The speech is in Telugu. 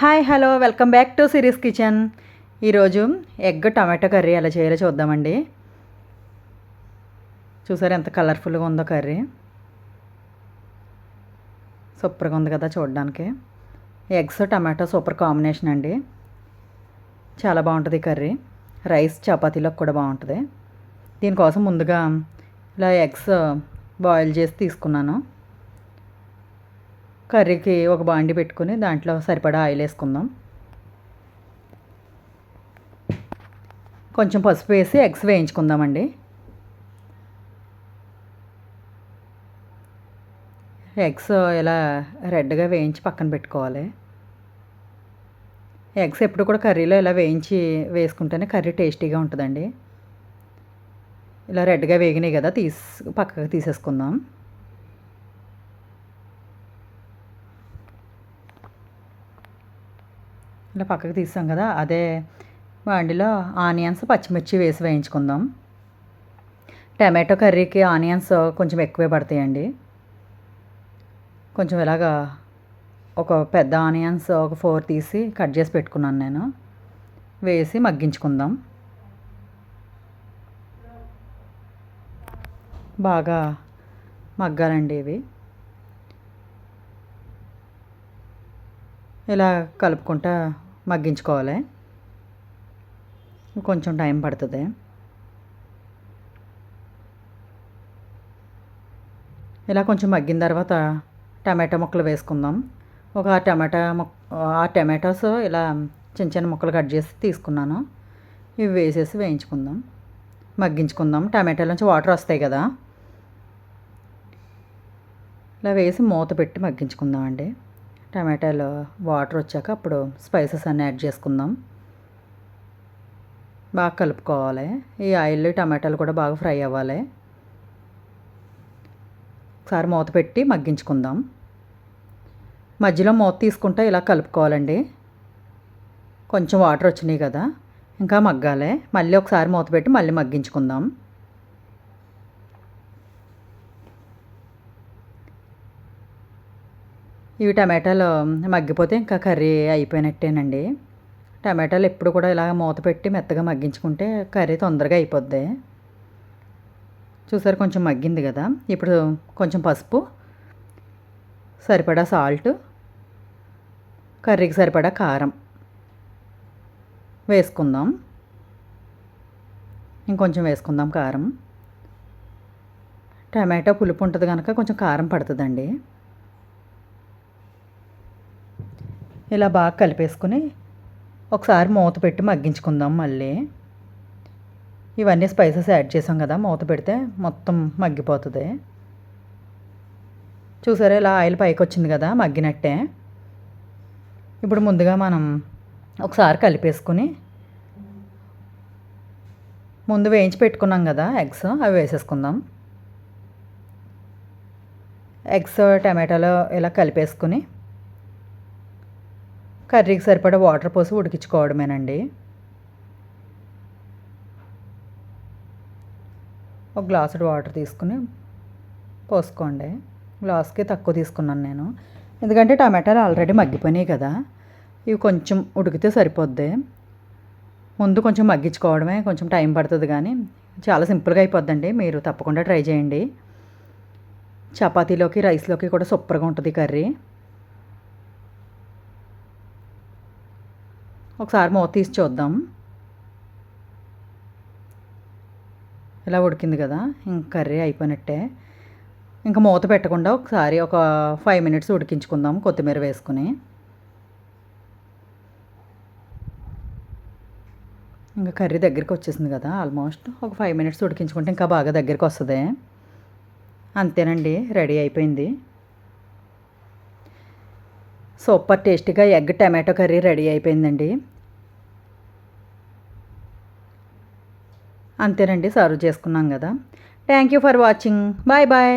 Hi hello welcome back to series kitchen. ఈరోజు ఎగ్ టమాటో కర్రీ ఎలా చేయాలో చూద్దామండి. చూసారు ఎంత కలర్ఫుల్గా ఉందో కర్రీ. సూపర్గా ఉంది కదా చూడడానికి. ఎగ్స్ టమాటో సూపర్ కాంబినేషన్ అండి. చాలా బాగుంటుంది కర్రీ. రైస్ చపాతీలోకి కూడా బాగుంటుంది. దీనికోసం ముందుగా ఇలా ఎగ్స్ బాయిల్ చేసి తీసుకున్నాను. కర్రీకి ఒక బాండి పెట్టుకుని దాంట్లో సరిపడా ఆయిల్ వేసుకుందాం. కొంచెం పసుపు వేసి ఎగ్స్ వేయించుకుందామండి. ఎగ్స్ ఇలా రెడ్గా వేయించి పక్కన పెట్టుకోవాలి. ఎగ్స్ ఎప్పుడు కూడా కర్రీలో ఇలా వేయించి వేసుకుంటేనే కర్రీ టేస్టీగా ఉంటుందండి. ఇలా రెడ్గా వేగినాయి కదా తీసి పక్కకు తీసేసుకుందాం. ఇలా పక్కకు తీసాం కదా అదే వాటిలో ఆనియన్స్ పచ్చిమిర్చి వేసి వేయించుకుందాం. టమాటో కర్రీకి ఆనియన్స్ కొంచెం ఎక్కువే పడతాయండి. కొంచెం ఇలాగా ఒక పెద్ద ఆనియన్స్ ఒక ఫోర్ తీసి కట్ చేసి పెట్టుకున్నాను నేను. వేసి మగ్గించుకుందాం. బాగా మగ్గాలండి ఇవి. ఇలా కలుపుకుంటా మగ్గించుకోవాలి. కొంచెం టైం పడుతుంది. ఇలా కొంచెం మగ్గిన తర్వాత టమాటా ముక్కలు వేసుకుందాం. ఒక టమాటా ముక్ ఆ టమాటోస్ ఇలా చిన్న చిన్న ముక్కలు కట్ చేసి తీసుకున్నాను. ఇవి వేసేసి వేయించుకుందాం. మగ్గించుకుందాం. టమాటాలోంచి వాటర్ వస్తాయి కదా. ఇలా వేసి మూత పెట్టి మగ్గించుకుందాం అండి టమాటాలు వాటర్ వచ్చాక అప్పుడు స్పైసెస్ అన్నీ యాడ్ చేసుకుందాం. బాగా కలుపుకోవాలి. ఈ ఆయిల్ టమాటాలు కూడా బాగా ఫ్రై అవ్వాలి. ఒకసారి మూత పెట్టి మగ్గించుకుందాం. మధ్యలో మూత తీసుకుంటే ఇలా కలుపుకోవాలండి. కొంచెం వాటర్ వచ్చినాయి కదా ఇంకా మగ్గాలి. మళ్ళీ ఒకసారి మూత పెట్టి మళ్ళీ మగ్గించుకుందాం. ఇవి టమాటాలు మగ్గిపోతే ఇంకా కర్రీ అయిపోయినట్టేనండి. టమాటాలు ఎప్పుడు కూడా ఇలా మూత పెట్టి మెత్తగా మగ్గించుకుంటే కర్రీ తొందరగా అయిపోద్ది. చూసారు కొంచెం మగ్గింది కదా. ఇప్పుడు కొంచెం పసుపు సరిపడా సాల్ట్ కర్రీకి సరిపడా కారం వేసుకుందాం. ఇంకొంచెం వేసుకుందాం కారం. టమాటో పులుపు ఉంటుంది కనుక కొంచెం కారం పడుతుందండి. ఇలా బాగా కలిపేసుకుని ఒకసారి మూత పెట్టి మగ్గించుకుందాం మళ్ళీ. ఇవన్నీ స్పైసెస్ యాడ్ చేసాం కదా మూత పెడితే మొత్తం మగ్గిపోతుంది. చూసారా ఇలా ఆయిల్ పైకి వచ్చింది కదా మగ్గినట్టే. ఇప్పుడు ముందుగా మనం ఒకసారి కలిపేసుకుని ముందు వేయించి పెట్టుకున్నాం కదా ఎగ్స్ అవి వేసేసుకుందాం. ఎగ్స్ టమాటాలో ఇలా కలిపేసుకుని కర్రీకి సరిపడా వాటర్ పోసి ఉడికించుకోవడమేనండి. ఒక గ్లాసుడు వాటర్ తీసుకుని పోసుకోండి. గ్లాస్కి తక్కువ తీసుకున్నాను నేను. ఎందుకంటే టమాటాలు ఆల్రెడీ మగ్గిపోయినాయి కదా. ఇవి కొంచెం ఉడికితే సరిపోద్ది. ముందు కొంచెం మగ్గించుకోవడమే కొంచెం టైం పడుతుంది కానీ చాలా సింపుల్గా అయిపోద్దండి. మీరు తప్పకుండా ట్రై చేయండి. చపాతీలోకి రైస్లోకి కూడా సూపర్గా ఉంటుంది కర్రీ. ఒకసారి మూత తీసి చూద్దాం. ఇలా ఉడికింది కదా ఇంక కర్రీ అయిపోయినట్టే. ఇంకా మూత పెట్టకుండా ఒకసారి ఒక ఫైవ్ మినిట్స్ ఉడికించుకుందాం కొత్తిమీర వేసుకుని. ఇంకా కర్రీ దగ్గరికి వచ్చేసింది కదా ఆల్మోస్ట్ ఒక ఫైవ్ మినిట్స్ ఉడికించుకుంటే ఇంకా బాగా దగ్గరికి వస్తుంది. అంతేనండి రెడీ అయిపోయింది. సూపర్ టేస్టీగా ఎగ్ టమాటో కర్రీ రెడీ అయిపోయిందండి. అంతేనండి సర్వ్ చేసుకున్నాం కదా. Thank you for watching bye bye